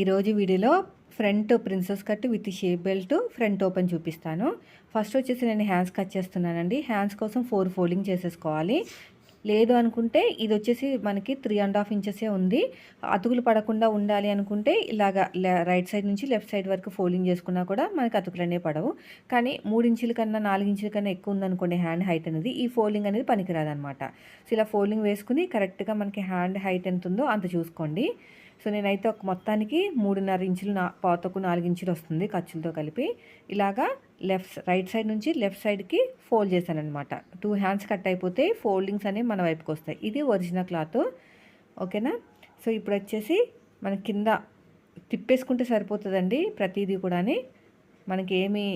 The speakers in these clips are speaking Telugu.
ఈరోజు వీడియోలో front princess cut with shape belt front open చూపిస్తాను. ఫస్ట్ వచ్చేసి నేను హ్యాండ్స్ కట్ చేస్తున్నానండి. హ్యాండ్స్ కోసం ఫోర్ ఫోల్డింగ్ చేసేసుకోవాలి. లేదు అనుకుంటే ఇది వచ్చేసి మనకి త్రీ అండ్ హాఫ్ ఇంచెసే ఉంది. అతుకులు పడకుండా ఉండాలి అనుకుంటే ఇలాగా రైట్ సైడ్ నుంచి లెఫ్ట్ సైడ్ వరకు ఫోల్డింగ్ చేసుకున్నా కూడా మనకి అతుకులు అనేవి పడవు. కానీ మూడు ఇంచుల కన్నా నాలుగు ఇంచుల కన్నా ఎక్కువ ఉందనుకోండి హ్యాండ్ హైట్ అనేది ఈ ఫోల్డింగ్ అనేది పనికిరాదనమాట సో ఇలా ఫోల్డింగ్ వేసుకుని కరెక్ట్గా మనకి హ్యాండ్ హైట్ ఎంత ఉందో అంత చూసుకోండి. సో నేనైతే ఒక మొత్తానికి మూడున్నర ఇంచులు నా పాతకు నాలుగు ఇంచులు వస్తుంది ఖర్చులతో కలిపి. ఇలాగా లెఫ్ట్ రైట్ సైడ్ నుంచి లెఫ్ట్ సైడ్కి ఫోల్డ్ చేశాను అనమాట టూ హ్యాండ్స్ కట్ అయిపోతే ఫోల్డింగ్స్ అనేవి మన వైపుకి వస్తాయి. ఇది ఒరిజినల్ క్లాత్ ఓకేనా? సో ఇప్పుడు వచ్చేసి మన కింద తిప్పేసుకుంటే సరిపోతుందండి ప్రతిదీ కూడా మనకి ఏమి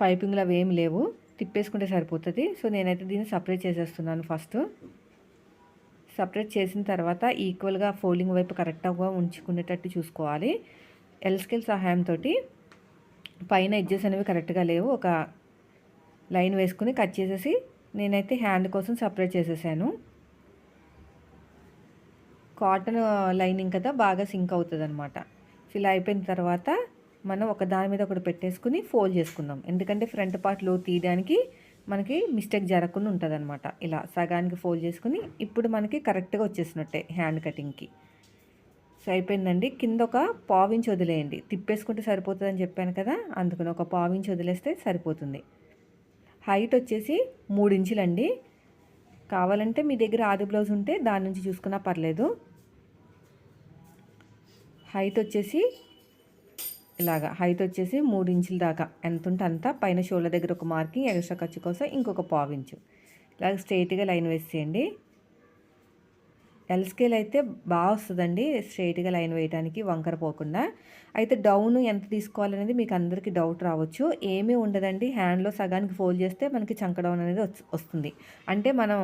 పైపింగ్లు అవి ఏమి లేవు. తిప్పేసుకుంటే సరిపోతుంది. సో నేనైతే దీన్ని సపరేట్ చేసేస్తున్నాను ఫస్ట్. సపరేట్ చేసిన తర్వాత ఈక్వల్గా ఫోల్డింగ్ వైపు కరెక్ట్గా ఉంచుకునేటట్టు చూసుకోవాలి. ఎల్స్కెల్ సహాయంతో పైన ఎడ్జెస్ అనేవి కరెక్ట్గా లేవు. ఒక లైన్ వేసుకుని కట్ చేసేసి నేనైతే హ్యాండ్ కోసం సపరేట్ చేసేసాను. కాటన్ లైనింగ్ కదా బాగా సింక్ అవుతుంది అనమాట ఇలా అయిపోయిన తర్వాత మనం ఒక దాని మీద ఒకటి పెట్టేసుకుని ఫోల్డ్ చేసుకుందాం. ఎందుకంటే ఫ్రంట్ పార్ట్లో తీయడానికి మనకి మిస్టేక్ జరగకుండా ఉంటుంది అనమాట ఇలా సగానికి ఫోల్డ్ చేసుకుని ఇప్పుడు మనకి కరెక్ట్గా వచ్చేసినట్టే హ్యాండ్ కటింగ్కి. అయిపోయిందండి. కింద ఒక పావించి వదిలేయండి. తిప్పేసుకుంటే సరిపోతుందని చెప్పాను కదా అందుకని ఒక పావించి వదిలేస్తే సరిపోతుంది. హైట్ వచ్చేసి మూడు ఇంచులండి. కావాలంటే మీ దగ్గర ఆది బ్లౌజ్ ఉంటే దాని నుంచి చూసుకున్నా పర్లేదు. హైట్ వచ్చేసి ఇలాగా హైట్ వచ్చేసి మూడు ఇంచుల దాకా. ఎంత ఉంటే అంత. పైన షోల్డర్ దగ్గర ఒక మార్కింగ్ ఎక్స్ట్రా ఖర్చు కోసం ఇంకొక పావు ఇంచు. ఇలాగ స్ట్రైట్గా లైన్ వేసేయండి. ఎల్ స్కేల్ అయితే బాగా వస్తుందండి. స్ట్రైట్గా లైన్ వేయడానికి వంకర పోకుండా. అయితే డౌన్ ఎంత తీసుకోవాలనేది మీకు అందరికీ డౌట్ రావచ్చు. ఏమీ ఉండదండి. హ్యాండ్లో సగానికి ఫోల్డ్ చేస్తే మనకి చంక డౌన్ అనేది వస్తుంది. అంటే మనం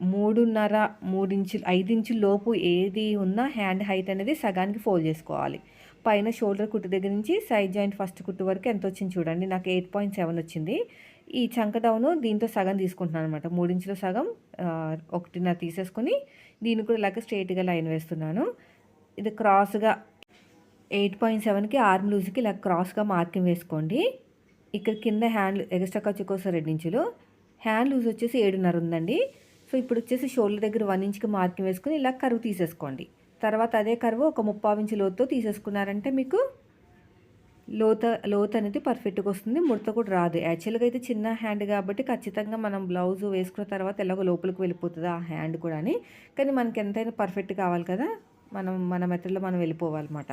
మూడున్నర మూడించులు ఐదు ఇంచుల లోపు ఏది ఉన్నా హ్యాండ్ హైట్ అనేది సగానికి ఫోల్డ్ చేసుకోవాలి. పైన షోల్డర్ కుట్టు దగ్గర నుంచి సైడ్ జాయింట్ ఫస్ట్ కుట్టు వరకు ఎంత వచ్చింది చూడండి. నాకు ఎయిట్ పాయింట్ సెవెన్ వచ్చింది. ఈ చంక దీంతో సగం తీసుకుంటున్నాను అనమాట మూడించులో సగం ఒకటిన్నర తీసేసుకొని దీన్ని కూడా ఇలాగ స్ట్రైట్గా లైన్ వేస్తున్నాను. ఇది క్రాస్గా ఎయిట్ పాయింట్ సెవెన్కి ఆర్మ్ లూజ్కి ఇలా క్రాస్గా మార్కింగ్ వేసుకోండి. ఇక్కడ కింద హ్యాండ్ ఎక్స్ట్రా ఖర్చు కోసం రెండించులు హ్యాండ్ లూజ్ వచ్చేసి ఏడున్నర ఉందండి. సో ఇప్పుడు వచ్చేసి షోల్డర్ దగ్గర వన్ ఇంచ్కి మార్కింగ్ వేసుకుని ఇలా కరువు తీసేసుకోండి. తర్వాత అదే కరువు ఒక ముప్పావు ఇంచు లోతుతో తీసేసుకున్నారంటే మీకు లోత లోత్ అనేది పర్ఫెక్ట్గా వస్తుంది. ముడత కూడా రాదు. యాక్చువల్గా అయితే చిన్న హ్యాండ్ కాబట్టి ఖచ్చితంగా మనం బ్లౌజ్ వేసుకున్న తర్వాత ఎలాగో లోపలికి వెళ్ళిపోతుంది ఆ హ్యాండ్ కూడా అని కానీ మనకి ఎంతైనా పర్ఫెక్ట్ కావాలి కదా. మనం మన మెథడ్లో మనం వెళ్ళిపోవాలన్నమాట.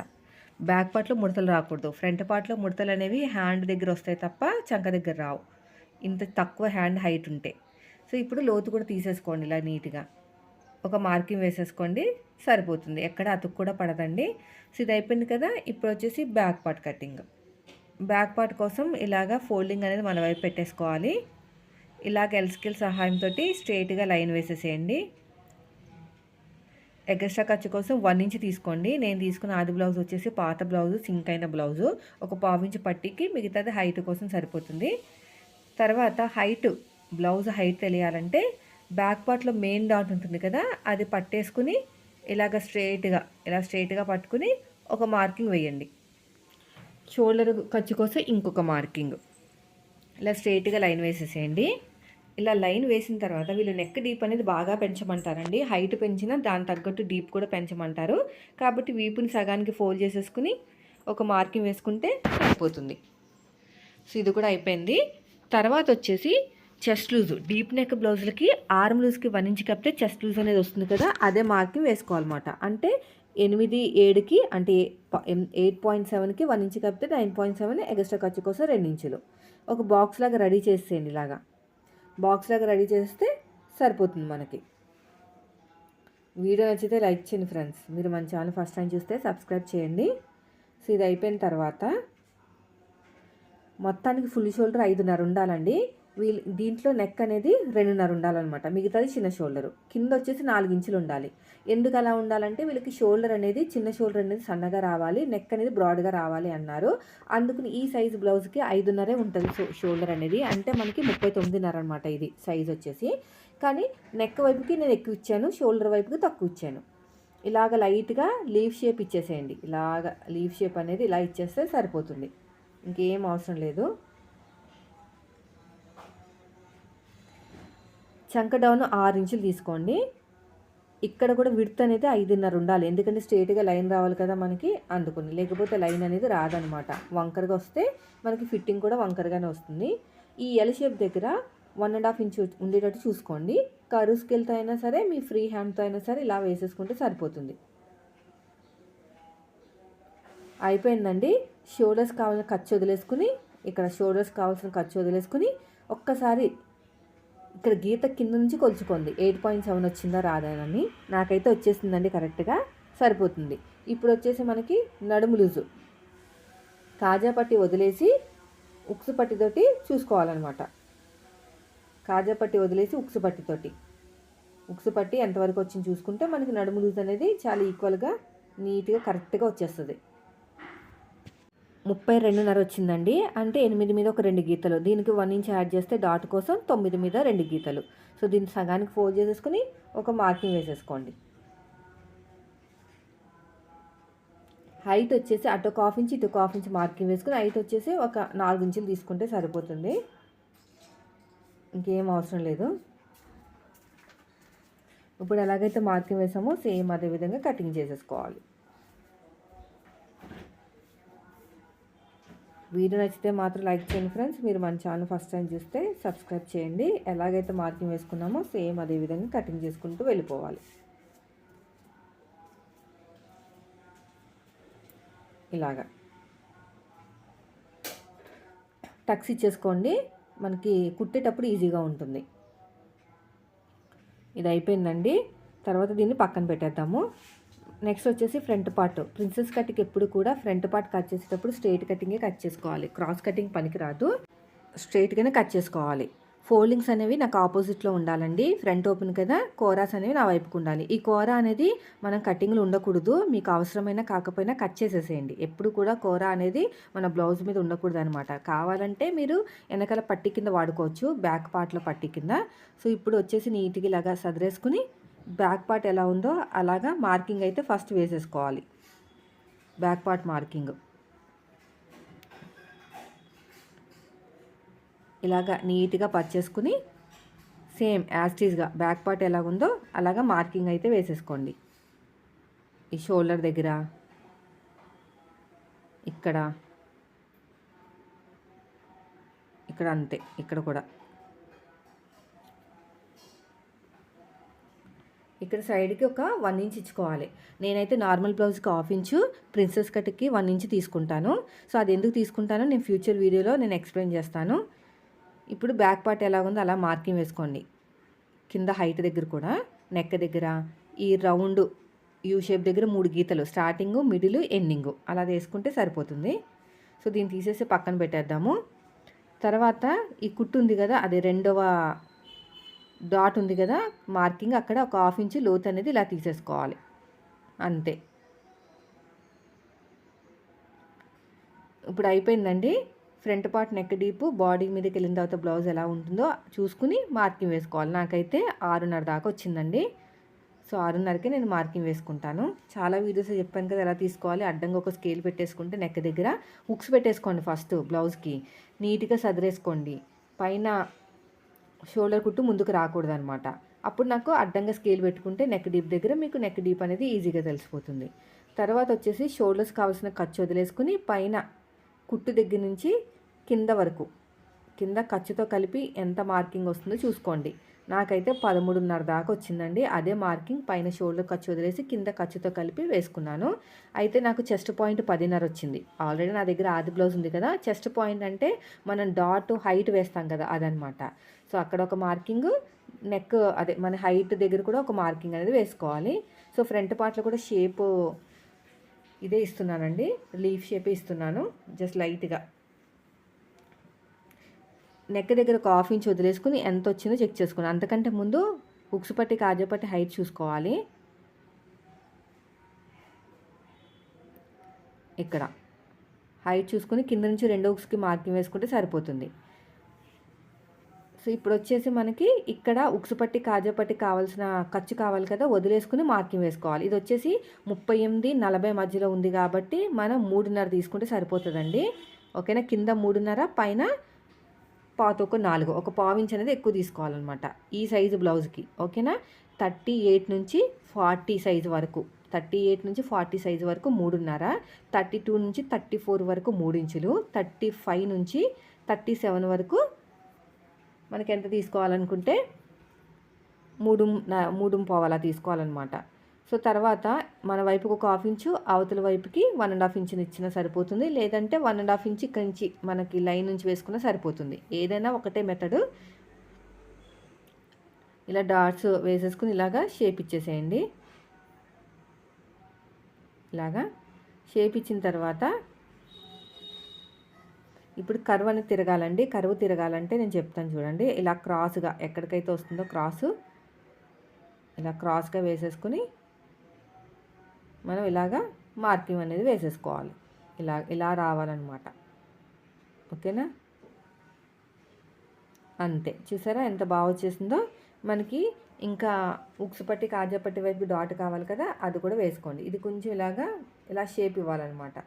బ్యాక్ పార్ట్లో ముడతలు రాకూడదు. ఫ్రంట్ పార్ట్లో ముడతలు అనేవి హ్యాండ్ దగ్గర వస్తాయి తప్ప చంక దగ్గర రావు. ఇంత తక్కువ హ్యాండ్ హైట్ ఉంటే. సో ఇప్పుడు లోతు కూడా తీసేసుకోండి ఇలా నీట్గా ఒక మార్కింగ్ వేసేసుకోండి సరిపోతుంది. ఎక్కడ అతుకు కూడా పడదండి. సో ఇది అయిపోయింది కదా ఇప్పుడు వచ్చేసి back part cutting back part కోసం ఇలాగ ఫోల్డింగ్ అనేది మన వైపు పెట్టేసుకోవాలి. ఇలాగ ఎల్స్కిల్ సహాయంతో స్ట్రైట్గా లైన్ వేసేసేయండి. ఎగస్ట్రా ఖర్చు కోసం వన్ ఇంచ్ తీసుకోండి. నేను తీసుకున్న ఆది బ్లౌజ్ వచ్చేసి పాత బ్లౌజు సింక్ అయిన బ్లౌజు. ఒక పావు ఇంచు పట్టికి మిగతాది హైట్ కోసం సరిపోతుంది. తర్వాత హైట్ బ్లౌజ్ హైట్ తెలియాలంటే బ్యాక్ పార్ట్లో మెయిన్ డాట్ ఉంటుంది కదా అది పట్టేసుకుని ఇలాగ స్ట్రైట్గా ఇలా స్ట్రైట్గా పట్టుకుని ఒక మార్కింగ్ వేయండి. షోల్డర్ ఖర్చు కోసం ఇంకొక మార్కింగ్. ఇలా స్ట్రైట్గా లైన్ వేసేసేయండి. ఇలా లైన్ వేసిన తర్వాత వీళ్ళు నెక్ డీప్ అనేది బాగా పెంచమంటారండి. హైట్ పెంచినా దాని తగ్గట్టు డీప్ కూడా పెంచమంటారు. కాబట్టి వీపుని సగానికి ఫోల్డ్ చేసేసుకుని ఒక మార్కింగ్ వేసుకుంటే సరిపోతుంది సో ఇది కూడా అయిపోయింది. తర్వాత వచ్చేసి చెస్ట్ లూజ్ డీప్ నెక్ బ్లౌజులకి ఆర్మ్ లూజ్కి వన్ ఇంచ్ కప్పితే చెస్ట్ లూజ్ అనేది వస్తుంది కదా అదే మార్కింగ్ వేసుకోవాలన్నమాట. అంటే ఎనిమిది ఏడుకి అంటే ఎయిట్ పాయింట్ సెవెన్కి వన్ ఇంచ్ కప్పితే నైన్ పాయింట్ సెవెన్ ఎక్స్ట్రా ఖర్చు కోసం రెండు ఇంచులు. ఒక బాక్స్ లాగా రెడీ చేసేయండి ఇలాగా. బాక్స్ లాగా రెడీ చేస్తే సరిపోతుంది మనకి. వీడియో నచ్చితే లైక్ చేయండి ఫ్రెండ్స్. మీరు మన ఛానల్ ఫస్ట్ టైం చూస్తే సబ్స్క్రైబ్ చేయండి. సో ఇది అయిపోయిన తర్వాత మొత్తానికి ఫుల్ షోల్డర్ ఐదున్నర ఉండాలండి. వీళ్ళు దీంట్లో నెక్ అనేది రెండున్నర ఉండాలన్నమాట. మిగతాది చిన్న షోల్డర్. కింద వచ్చేసి నాలుగు ఇంచులు ఉండాలి. ఎందుకు అలా ఉండాలంటే వీళ్ళకి షోల్డర్ అనేది చిన్న షోల్డర్ అనేది సన్నగా రావాలి. నెక్ అనేది బ్రాడ్గా రావాలి అన్నారు. అందుకని ఈ సైజు బ్లౌజ్కి ఐదున్నరే ఉంటుంది షోల్డర్ అనేది. అంటే మనకి ముప్పై తొమ్మిదిన్నర అనమాట ఇది సైజ్ వచ్చేసి. కానీ నెక్ వైపుకి నేను ఎక్కువ ఇచ్చాను షోల్డర్ వైపుకి తక్కువ ఇచ్చాను. ఇలాగ లైట్గా లీవ్ షేప్ ఇచ్చేసేయండి. ఇలాగ లీవ్ షేప్ అనేది ఇలా ఇచ్చేస్తే సరిపోతుంది. ఇంకేం అవసరం లేదు. చంక డౌన్ ఆరు ఇంచులు తీసుకోండి. ఇక్కడ కూడా విడత్ అనేది ఐదున్నర ఉండాలి. ఎందుకంటే స్ట్రేట్గా లైన్ రావాలి కదా మనకి. అందుకుని. లేకపోతే లైన్ అనేది రాదనమాట. వంకరగా వస్తే మనకి ఫిట్టింగ్ కూడా వంకరగానే వస్తుంది. ఈ ఎల్ షేప్ దగ్గర వన్ అండ్ హాఫ్ ఇంచ్ ఉండేటట్టు చూసుకోండి. కరు స్కేల్తో అయినా సరే మీ ఫ్రీ హ్యాండ్తో అయినా సరే ఇలా వేసేసుకుంటే సరిపోతుంది. అయిపోయిందండి. షోల్డర్స్ కావాల్సిన ఖర్చు వదిలేసుకుని ఇక్కడ షోల్డర్స్ కావాల్సిన ఖర్చు వదిలేసుకుని ఒక్కసారి ఇక్కడ గీత కింద నుంచి కొలుచుకోండి ఎయిట్ పాయింట్ సెవెన్ వచ్చిందా రాదానని నాకైతే వచ్చేసిందండి కరెక్ట్గా సరిపోతుంది. ఇప్పుడు వచ్చేసి మనకి నడుము లూజు. కాజా పట్టి వదిలేసి ఉక్సు పట్టితోటి చూసుకోవాలన్నమాట. కాజా పట్టి వదిలేసి ఉక్సు పట్టితోటి ఉక్సు పట్టి ఎంతవరకు వచ్చింది చూసుకుంటే మనకి నడుము లూజ్ అనేది చాలా ఈక్వల్గా నీట్గా కరెక్ట్గా వచ్చేస్తుంది. ముప్పై రెండున్నర వచ్చిందండి. అంటే ఎనిమిది మీద ఒక రెండు గీతలు. దీనికి వన్ ఇంచ్ యాడ్ చేస్తే డాట్ కోసం తొమ్మిది మీద రెండు గీతలు. సో దీన్ని సగానికి ఫోల్డ్ చేసేసుకుని ఒక మార్కింగ్ వేసేసుకోండి. హైట్ వచ్చేసి అటు ఒక హాఫ్ ఇంచ్ ఇటు ఒక హాఫ్ ఇంచ్ మార్కింగ్ వేసుకుని హైట్ వచ్చేసి ఒక నాలుగు ఇంచులు తీసుకుంటే సరిపోతుంది. ఇంకేం అవసరం లేదు. ఇప్పుడు ఎలాగైతే మార్కింగ్ వేసామో సేమ్ అదే విధంగా కటింగ్ చేసేసుకోవాలి. వీడియో నచ్చితే మాత్రం లైక్ చేయండి ఫ్రెండ్స్. మీరు మన ఛానల్ ఫస్ట్ టైం చూస్తే సబ్స్క్రైబ్ చేయండి. ఎలాగైతే మార్కింగ్ వేసుకున్నామో సేమ్ అదే విధంగా కటింగ్ చేసుకుంటూ వెళ్ళిపోవాలి. ఇలాగా. టక్స్ ఇచ్చేసుకోండి. మనకి కుట్టేటప్పుడు ఈజీగా ఉంటుంది. ఇది అయిపోయిందండి. తర్వాత దీన్ని పక్కన పెట్టేద్దాము. నెక్స్ట్ వచ్చేసి ఫ్రంట్ పార్ట్. ప్రిన్సెస్ కట్కి ఎప్పుడు కూడా ఫ్రంట్ పార్ట్ కట్ చేసేటప్పుడు స్ట్రైట్ కటింగే కట్ చేసుకోవాలి. క్రాస్ కటింగ్ పనికిరాదు. స్ట్రైట్గానే కట్ చేసుకోవాలి. ఫోల్డింగ్స్ అనేవి నాకు ఆపోజిట్లో ఉండాలండి. ఫ్రంట్ ఓపెన్ కదా కోరాస్ అనేవి నా వైపుకు ఉండాలి. ఈ కోర అనేది మనం కటింగ్లు ఉండకూడదు. మీకు అవసరమైన కాకపోయినా కట్ చేసేసేయండి. ఎప్పుడు కూడా కోర అనేది మన బ్లౌజ్ మీద ఉండకూడదు అనమాట కావాలంటే మీరు వెనకాల పట్టి కింద వాడుకోవచ్చు. బ్యాక్ పార్ట్లో పట్టి కింద. సో ఇప్పుడు వచ్చేసి నీట్గా ఇలాగా సదిరేసుకుని బ్యాక్ పార్ట్ ఎలా ఉందో అలాగా మార్కింగ్ అయితే ఫస్ట్ వేసేసుకోవాలి. Back part marking. ఇలాగా నీట్గా పచ్చేసుకుని సేమ్ యాస్టీస్గా బ్యాక్ పార్ట్ ఎలా ఉందో అలాగా మార్కింగ్ అయితే వేసేసుకోండి. ఈ షోల్డర్ దగ్గర ఇక్కడ ఇక్కడ అంతే ఇక్కడ కూడా. ఇక్కడ సైడ్కి ఒక వన్ ఇంచ్ ఇచ్చుకోవాలి. నేనైతే నార్మల్ బ్లౌజ్కి హాఫ్ ఇంచు ప్రిన్సెస్ కట్కి వన్ ఇంచ్ తీసుకుంటాను. సో అది ఎందుకు తీసుకుంటానో? నేను ఫ్యూచర్ వీడియోలో నేను ఎక్స్ప్లెయిన్ చేస్తాను. ఇప్పుడు బ్యాక్ పార్ట్ ఎలా ఉందో అలా మార్కింగ్ వేసుకోండి. కింద హైట్ దగ్గర కూడా నెక్ దగ్గర ఈ రౌండ్ యూ షేప్ దగ్గర మూడు గీతలు స్టార్టింగ్ మిడిల్ ఎండింగ్. అలా వేసుకుంటే సరిపోతుంది. సో దీన్ని తీసేసి పక్కన పెట్టేద్దాము. తర్వాత ఈ కుట్టు ఉంది కదా అది రెండవ డాట్ ఉంది కదా మార్కింగ్ అక్కడ ఒక హాఫ్ ఇంచ్ లోత్ అనేది ఇలా తీసేసుకోవాలి. అంతే. ఇప్పుడు అయిపోయిందండి. Front part neck deep body మీదకి వెళ్ళిన తర్వాత బ్లౌజ్ ఎలా ఉంటుందో చూసుకుని మార్కింగ్ వేసుకోవాలి. నాకైతే ఆరున్నర దాకా వచ్చిందండి. సో ఆరున్నరకే నేను మార్కింగ్ వేసుకుంటాను. చాలా వీడియోస్ చెప్పాను కదా ఎలా తీసుకోవాలి? అడ్డంగా ఒక స్కేల్ పెట్టేసుకుంటే నెక్ దగ్గర. హుక్స్ పెట్టేసుకోండి ఫస్ట్ బ్లౌజ్కి. నీట్గా సదిరేసుకోండి. పైన షోల్డర్ కుట్టు ముందుకు రాకూడదు అనమాట అప్పుడు నాకు అడ్డంగా స్కేల్ పెట్టుకుంటే నెక్ డీప్ దగ్గర మీకు నెక్ డీప్ అనేది ఈజీగా తెలిసిపోతుంది. తర్వాత వచ్చేసి షోల్డర్స్ కావాల్సిన ఖర్చు వదిలేసుకుని పైన కుట్టు దగ్గర నుంచి కింద వరకు కింద ఖర్చుతో కలిపి ఎంత మార్కింగ్ వస్తుందో చూసుకోండి. నాకైతే పదమూడున్నర దాకా వచ్చిందండి. అదే మార్కింగ్ పైన షోల్డర్ ఖర్చు వదిలేసి కింద ఖర్చుతో కలిపి వేసుకున్నాను. అయితే నాకు చెస్ట్ పాయింట్ పదిన్నర వచ్చింది. ఆల్రెడీ నా దగ్గర ఆది బ్లౌజ్ ఉంది కదా చెస్ట్ పాయింట్ అంటే మనం డాట్ హైట్ వేస్తాం కదా అదనమాట సో అక్కడ ఒక మార్కింగ్ నెక్ అదే మన హైట్ దగ్గర కూడా ఒక మార్కింగ్ అనేది వేసుకోవాలి. సో ఫ్రంట్ పార్ట్లో కూడా షేప్ ఇదే ఇస్తున్నానండి. లీఫ్ షేప్ ఇస్తున్నాను జస్ట్ లైట్గా నెక్ దగ్గర ఒక హాఫ్ ఇంచ్ వదిలేసుకుని ఎంత వచ్చిందో చెక్ చేసుకుని అంతకంటే ముందు ఉక్స్ పట్టి కాజపట్టి హైట్ చూసుకోవాలి. ఇక్కడ. హైట్ చూసుకుని కింద నుంచి రెండో ఉక్స్కి మార్కింగ్ వేసుకుంటే సరిపోతుంది. సో ఇప్పుడు వచ్చేసి మనకి ఇక్కడ ఉక్సుపట్టి కాజాపట్టి కావాల్సిన ఖర్చు కావాలి కదా వదిలేసుకుని మార్కింగ్ వేసుకోవాలి. ఇది వచ్చేసి ముప్పై ఎనిమిది నలభై మధ్యలో ఉంది కాబట్టి మనం మూడున్నర తీసుకుంటే సరిపోతుందండి. ఓకేనా? కింద మూడున్నర పైన పాత ఒక నాలుగు. ఒక పావించ్ అనేది ఎక్కువ తీసుకోవాలన్నమాట ఈ సైజు బ్లౌజ్కి. ఓకేనా? థర్టీ ఎయిట్ నుంచి ఫార్టీ సైజు వరకు. థర్టీ ఎయిట్ నుంచి ఫార్టీ సైజు వరకు మూడున్నర. థర్టీ టూ నుంచి థర్టీ ఫోర్ వరకు మూడు ఇంచులు. థర్టీ ఫైవ్ నుంచి థర్టీ సెవెన్ వరకు మనకి ఎంత తీసుకోవాలనుకుంటే మూడు మూడు పావు తీసుకోవాలన్నమాట. సో తర్వాత మన వైపుకు ఒక హాఫ్ ఇంచు అవతల వైపుకి వన్ అండ్ హాఫ్ ఇంచుని ఇచ్చినా సరిపోతుంది. లేదంటే వన్ అండ్ హాఫ్ ఇంచ్ ఇక్కడి నుంచి మనకి లైన్ నుంచి వేసుకున్నా సరిపోతుంది. ఏదైనా ఒకటే మెథడు. ఇలా డాట్స్ వేసేసుకుని ఇలాగా షేప్ ఇచ్చేసేయండి. ఇలాగా షేప్ ఇచ్చిన తర్వాత ఇప్పుడు కరువు అనేది తిరగాలండి. కరువు తిరగాలంటే నేను చెప్తాను చూడండి. ఇలా క్రాస్గా ఎక్కడికైతే వస్తుందో క్రాసు ఇలా క్రాస్గా వేసేసుకుని మనం ఇలాగా మార్కింగ్ అనేది వేసేసుకోవాలి. ఇలా ఇలా రావాలన్నమాట. ఓకేనా? అంతే. చూసారా ఎంత బాగా వచ్చేసిందో? మనకి ఇంకా ఉక్స్ పట్టి కాజాపట్టి వైపు డాట్ కావాలి కదా అది కూడా వేసుకోండి. ఇది కొంచెం ఇలాగా ఇలా షేప్ ఇవ్వాలన్నమాట.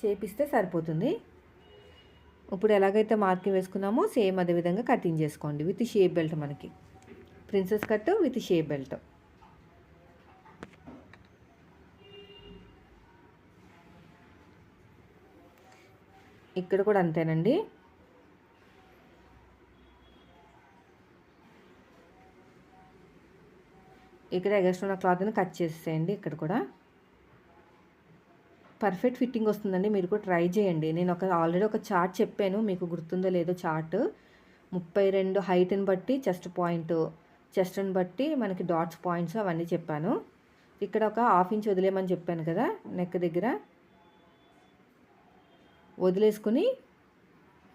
షేప్ ఇస్తే సరిపోతుంది. ఇప్పుడు ఎలాగైతే మార్కింగ్ వేసుకున్నామో సేమ్ అదే విధంగా కటింగ్ చేసుకోండి విత్ షేప్ బెల్ట్ మనకి. Princess cut with shape belt. ఇక్కడ కూడా అంతేనండి. ఇక్కడ ఎగస్ట్ ఉన్న క్లాత్ని కట్ చేసేయండి ఇక్కడ కూడా. పర్ఫెక్ట్ ఫిట్టింగ్ వస్తుందండి. మీరు కూడా ట్రై చేయండి. నేను ఒక ఆల్రెడీ ఒక చార్ట్ చెప్పాను. మీకు గుర్తుందో లేదో చార్ట్ ముప్పై రెండు హైట్ని బట్టి చెస్ట్ పాయింట్ చెస్ట్ని బట్టి మనకి డాట్స్ పాయింట్స్ అవన్నీ చెప్పాను. ఇక్కడ ఒక హాఫ్ ఇంచ్ వదిలేయమని చెప్పాను కదా నెక్ దగ్గర. వదిలేసుకుని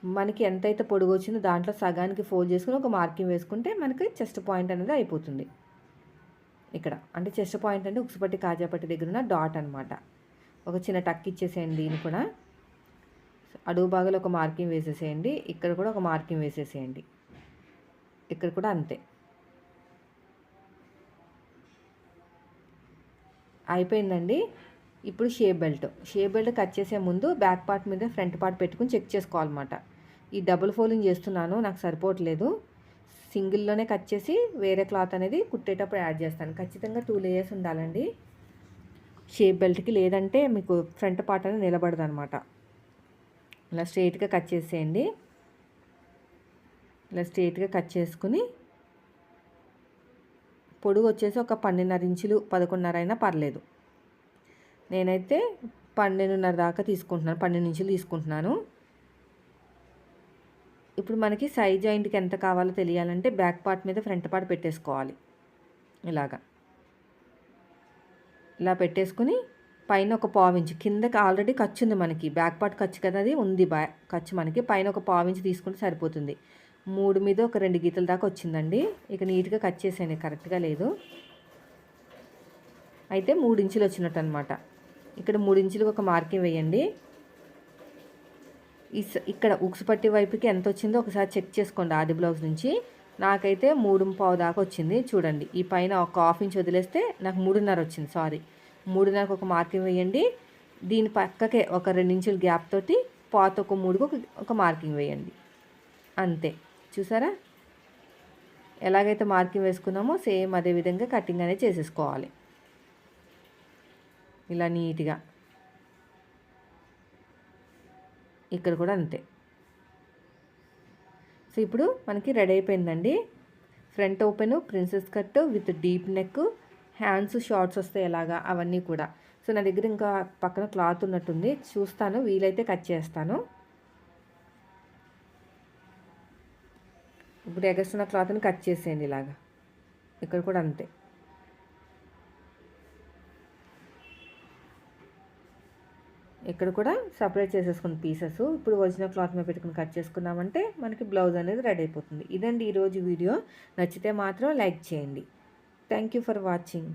మనకి ఎంతైతే పొడుగు వచ్చిందో దాంట్లో సగానికి ఫోల్డ్ చేసుకుని ఒక మార్కింగ్ వేసుకుంటే మనకి చెస్ట్ పాయింట్ అనేది అయిపోతుంది. ఇక్కడ. అంటే చెస్ట్ పాయింట్ అంటే ఉక్సుపట్టి కాజాపట్టి దగ్గర ఉన్న డాట్ అనమాట ఒక చిన్న టక్ ఇచ్చేసేయండి దీన్ని కూడా. అడుగు భాగంలో ఒక మార్కింగ్ వేసేసేయండి. ఇక్కడ కూడా ఒక మార్కింగ్ వేసేసేయండి. ఇక్కడ కూడా అంతే. అయిపోయిందండి. ఇప్పుడు shape belt. Shape belt cut చేసే ముందు బ్యాక్ పార్ట్ మీద ఫ్రంట్ పార్ట్ పెట్టుకుని చెక్ చేసుకోవాలన్నమాట. ఈ డబుల్ ఫోల్డింగ్ చేస్తున్నాను నాకు సరిపోవట్లేదు. సింగిల్లోనే కట్ చేసి వేరే క్లాత్ అనేది కుట్టేటప్పుడు యాడ్ చేస్తాను. ఖచ్చితంగా టూ లేయర్స్ ఉండాలండి. షేప్ బెల్ట్కి లేదంటే మీకు ఫ్రంట్ పార్ట్ అనేది నిలబడదు అనమాట ఇలా స్ట్రైట్గా కట్ చేసేయండి. ఇలా స్ట్రైట్గా కట్ చేసుకుని పొడుగు వచ్చేసి ఒక పన్నెండున్నర ఇంచులు పదకొండున్నర అయినా పర్లేదు. నేనైతే పన్నెండున్నర దాకా తీసుకుంటున్నాను పన్నెండు ఇంచులు తీసుకుంటున్నాను. ఇప్పుడు మనకి సైజ్ జాయింట్కి ఎంత కావాలో తెలియాలంటే బ్యాక్ పార్ట్ మీద ఫ్రంట్ పార్ట్ పెట్టేసుకోవాలి. ఇలాగా. ఇలా పెట్టేసుకుని పైన ఒక పావించి కిందకి ఆల్రెడీ ఖర్చు ఉంది మనకి. బ్యాక్ పార్ట్ ఖర్చు కదా అది? ఉంది బ్యా ఖర్చు మనకి. పైన ఒక పావించి తీసుకుంటే సరిపోతుంది. మూడు మీద ఒక రెండు గీతల దాకా వచ్చిందండి. ఇక నీట్గా కట్ చేసాను కరెక్ట్గా లేదు. అయితే మూడు ఇంచులు వచ్చినట్టు అనమాట ఇక్కడ మూడు ఇంచులకు ఒక మార్కింగ్ వేయండి. ఇక్కడ ఉక్స్ పట్టి వైపుకి ఎంత వచ్చిందో ఒకసారి చెక్ చేసుకోండి. ఆది బ్లౌజ్ నుంచి. నాకైతే మూడు పావు దాకా వచ్చింది. చూడండి ఈ పైన ఒక హాఫ్ ఇంచ్ వదిలేస్తే నాకు మూడున్నర వచ్చింది. సారీ మూడున్నరకు ఒక మార్కింగ్ వేయండి. దీని పక్కకే ఒక రెండు ఇంచుల గ్యాప్ తోటి పాత ఒక మూడుకు ఒక మార్కింగ్ వేయండి. అంతే. చూసారా? ఎలాగైతే మార్కింగ్ వేసుకున్నామో సేమ్ అదే విధంగా కటింగ్ అనేది చేసేసుకోవాలి. ఇలా నీట్గా. ఇక్కడ కూడా అంతే. సో ఇప్పుడు మనకి రెడీ అయిపోయిందండి. Front open princess cut with deep neck hands shorts వస్తాయి ఎలాగా అవన్నీ కూడా. సో నా దగ్గర ఇంకా పక్కన క్లాత్ ఉన్నట్టుంది. చూస్తాను వీలైతే కట్ చేస్తాను. ఇప్పుడు ఎగస్తున్న క్లాత్ని కట్ చేసేయండి ఇలాగా. ఇక్కడ కూడా అంతే. ఇక్కడ కూడా సపరేట్ చేసేసుకున్న పీసెస్ ఇప్పుడు ఒరిజినల్ క్లాత్ మీద పెట్టుకుని కట్ చేసుకున్నామంటే మనకి బ్లౌజ్ అనేది రెడీ అయిపోతుంది. ఇదండి ఈరోజు వీడియో. నచ్చితే మాత్రం లైక్ చేయండి. Thank you for watching